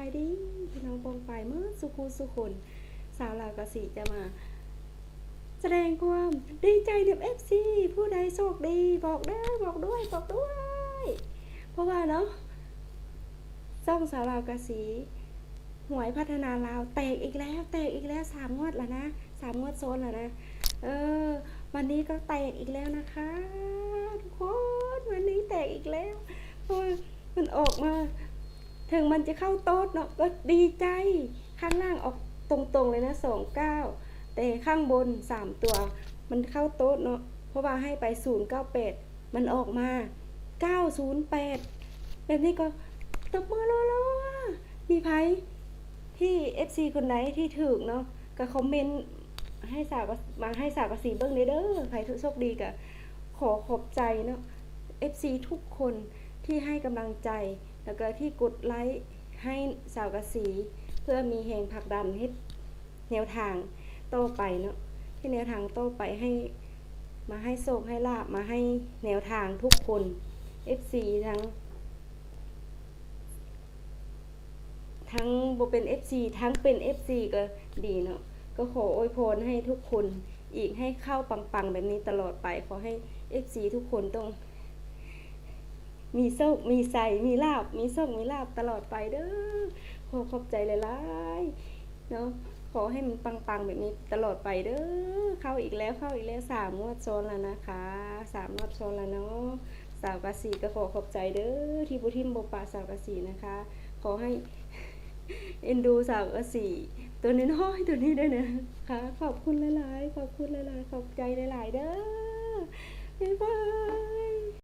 ายดีพี่น้องปองไปเมื่อสุขุสุคนสาวลาวกสีจะมา แสดงความดีใจเด็บเอฟซีผู้ใดโชคดีบอกได้บอกด้วยบอกด้วย เพราะว่าเนาะซ่องสาวลาวกสีหวยพัฒนาลาวแตกอีกแล้วแตกอีกแล้วสามงวดแล้วนะสามงวดโซนแล้วนะเออ วันนี้ก็แตกอีกแล้วนะคะทุกคนวันนี้แตกอีกแล้วเพราะมันออกมา ถึงมันจะเข้าโต๊ดเนาะก็ดีใจ ข้างล่างออกตรงๆเลยนะสองเก้าแต่ข้างบนสามตัว มันเข้าโต๊ดเนาะเพราะว่าให้ไปศูนย์เก้าแปดมันออกมาเก้าศูนย์แปดแบบนี้ก็ตบมือรัวๆมีไพที่ FC คนไหนที่ถึกเนาะก็คอมเมนต์ให้สาวมาให้สาวกสีเบิ้งเด้อเด้อใครทุกโชคดีก็ขอขอบใจเนาะ FC ทุกคน ที่ให้กำลังใจ แล้วก็ที่กดไลค์ให้สาวกระสี เพื่อมีแหงผลักดันให้แนวทางโตไปเนาะที่แนวทางโตไปให้มาให้โศกให้ลาบมาให้แนวทางทุกคน FC ทั้ง ทั้งบเป็น FC ทั้งเป็น FC ก็ดีเนาะก็ขออวยพรให้ทุกคนอีกให้เข้าปังๆ แบบนี้ตลอดไปขอให้ FC ทุกคนต้อง มีโชคมีใสมีลาบ มีโชคมีลาบตลอดไปเด้อขอขอบใจหลายๆเนาะขอให้มันปังๆแบบนี้ตลอดไปเด้อเข้าอีกแล้วเข้าอีกแล้วสามงวดซ้อนแล้วนะคะสามงวดซ้อนแล้วเนาะสาวกะสีก็ขอขอบใจเด้อที่ผู้ทิมบปาสาวกะสีนะคะ ขอให้เอ็นดูสาวกะสีตัวนี้น้อยตัวนี้ด้วยนะคะขอบคุณหลายๆขอบคุณหลายๆขอบใจหลายๆเด้อบ๊ายบาย